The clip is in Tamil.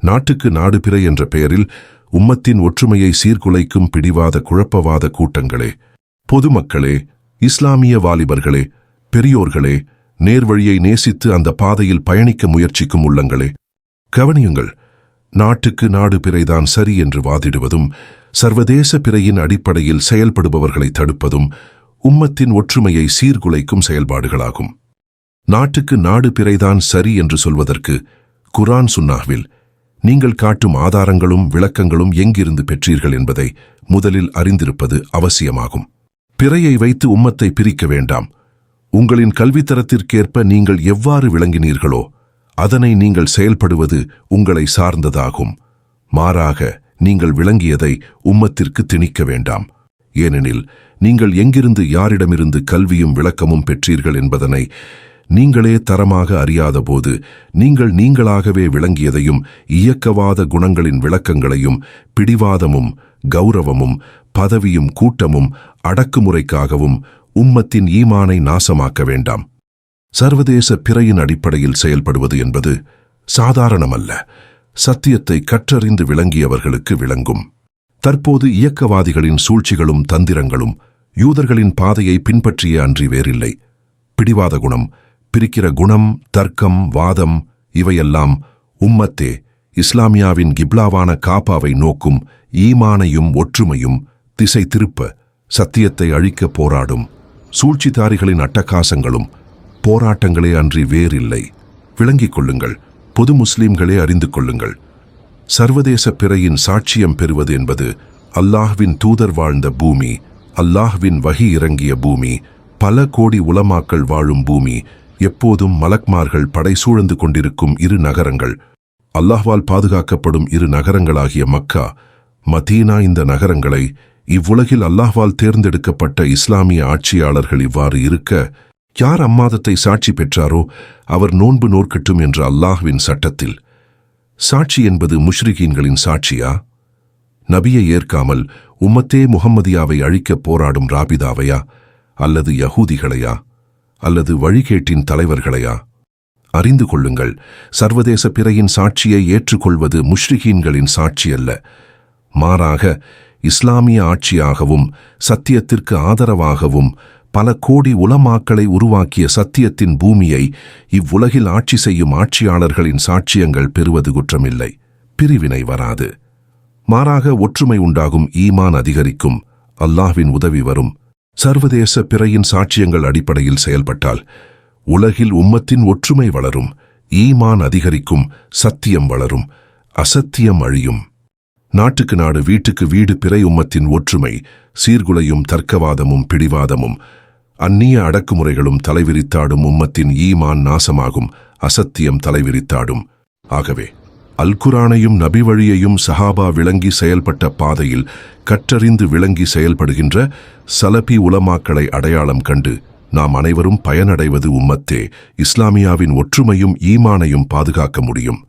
நாட்டுக்கு நாடு பிறை என்ற பெயரில் உம்மத்தின் ஒற்றுமையை சீர்குலைக்கும் பிடிவாத குழப்பவாத கூட்டங்களே பொதுமக்களே இஸ்லாமிய வாலிபர்களே பெரியோர்களே நேர்வழியை நேசித்து அந்த பாதையில் பயணிக்க முயற்சிக்கும் உள்ளங்களே கவனியுங்கள் நாட்டுக்கு நாடு பிறைதான் சரி என்று வாதிடுவதும் சர்வதேச பிறையின் அடிப்படையில் செயல்படுபவர்களை தடுப்பதும் உம்மத்தின் ஒற்றுமையை சீர்குலைக்கும் செயல்பாடுகளாகும். நாட்டுக்கு நாடு பிறைதான் சரி என்று சொல்வதற்கு குரான் சுன்னாவில் நீங்கள் காட்டும் ஆதாரங்களும் விளக்கங்களும் எங்கிருந்து பெற்றீர்கள் என்பதை முதலில் அறிந்திருப்பது அவசியமாகும். பிறையை வைத்து உம்மத்தை பிரிக்க வேண்டாம். உங்களின் கல்வித்தரத்திற்கேற்ப நீங்கள் எவ்வாறு விளங்கினீர்களோ அதனை நீங்கள் செயல்படுவது உங்களை சார்ந்ததாகும். மாறாக நீங்கள் விளங்கியதை உம்மத்திற்கு திணிக்க வேண்டாம். ஏனெனில் நீங்கள் எங்கிருந்து யாரிடமிருந்து கல்வியும் விளக்கமும் பெற்றீர்கள் என்பதனை நீங்களே தரமாக அறியாதபோது நீங்கள் நீங்களாகவே விளங்கியதையும் இயக்கவாத குணங்களின் விளக்கங்களையும் பிடிவாதமும் கௌரவமும் பதவியும் கூட்டமும் அடக்குமுறைக்காகவும் உம்மத்தின் ஈமானை நாசமாக்க வேண்டாம். சர்வதேச பிறையின் அடிப்படையில் செயல்படுவது என்பது சாதாரணமல்ல. சத்தியத்தை கற்றறிந்து விளங்கியவர்களுக்கு விளங்கும். தற்போது இயக்கவாதிகளின் சூழ்ச்சிகளும் தந்திரங்களும் யூதர்களின் பாதையை பின்பற்றிய அன்றி வேறில்லை. பிடிவாத குணம் பிரிக்கிற குணம் தர்க்கம் வாதம் இவையெல்லாம் உம்மத்தே இஸ்லாமியாவின் கிப்லாவான காப்பாவை நோக்கும் ஈமானையும் ஒற்றுமையும் திசை திருப்ப சத்தியத்தை அழிக்க போராடும் சூழ்ச்சிதாரிகளின் அட்டகாசங்களும் போராட்டங்களே அன்றி வேறில்லை. விளங்கிக் கொள்ளுங்கள் பொது முஸ்லிம்களே அறிந்து கொள்ளுங்கள். சர்வதேச பிறையின் சாட்சியம் பெறுவது என்பது அல்லாஹ்வின் தூதர் வாழ்ந்த பூமி அல்லாஹ்வின் வகி இறங்கிய பூமி பல கோடி உலமாக்கள் வாழும் பூமி எப்போதும் மலக்மார்கள் படை சூழ்ந்து கொண்டிருக்கும் இரு நகரங்கள். அல்லாஹ்வால் பாதுகாக்கப்படும் இரு நகரங்களாகிய மக்கா மதீனா இந்த நகரங்களை இவ்வுலகில் அல்லாஹ்வால் தேர்ந்தெடுக்கப்பட்ட இஸ்லாமிய ஆட்சியாளர்கள் இவ்வாறு இருக்க யார் அம்மாதத்தை சாட்சி பெற்றாரோ அவர் நோன்பு நோர்க்கட்டும் என்ற அல்லாஹ்வின் சட்டத்தில். சாட்சி என்பது முஷ்ரிகீன்களின் சாட்சியா? நபியை ஏற்காமல் உம்மத்தே முகம்மதியாவை அழிக்க போராடும் ராபிதாவையா அல்லது யகூதிகளையா? அல்லது வழிகேட்டின் தலைவர்களையா? அறிந்து கொள்ளுங்கள். சர்வதேச பிறையின் சாட்சியை ஏற்றுக்கொள்வது முஷ்ரிகீன்களின் சாட்சி அல்ல. மாறாக இஸ்லாமிய ஆட்சியாகவும் சத்தியத்திற்கு ஆதரவாகவும் பல கோடி உலமாக்களை உருவாக்கிய சத்தியத்தின் பூமியை இவ்வுலகில் ஆட்சி செய்யும் ஆட்சியாளர்களின் சாட்சியங்கள் பெறுவது குற்றமில்லை. பிரிவினை வராது. மாறாக ஒற்றுமை உண்டாகும் ஈமான் அதிகரிக்கும். அல்லாஹ்வின் உதவி வரும். சர்வதேச பிறையின் சாட்சியங்கள் அடிப்படையில் செயல்பட்டால் உலகில் உம்மத்தின் ஒற்றுமை வளரும் ஈமான் அதிகரிக்கும் சத்தியம் வளரும் அசத்தியம் அழியும். நாட்டுக்கு நாடு வீட்டுக்கு வீடு பிறை உம்மத்தின் ஒற்றுமை சீர்குலையும் தர்க்கவாதமும் பிடிவாதமும் அந்நிய அடக்குமுறைகளும் தலைவிரித்தாடும் உம்மத்தின் ஈமான் நாசமாகும் அசத்தியம் தலைவிரித்தாடும். ஆகவே அல்குரானையும் நபி வழியையும் சஹாபா விளங்கி செயல்பட்ட பாதையில் கற்றறிந்து விளங்கி செயல்படுகின்ற சலபி உலமாக்களை அடையாளம் கண்டு நாம் அனைவரும் பயனடைவது உம்மத்தே இஸ்லாமியாவின் ஒற்றுமையும் ஈமானையும் பாதுகாக்க முடியும்.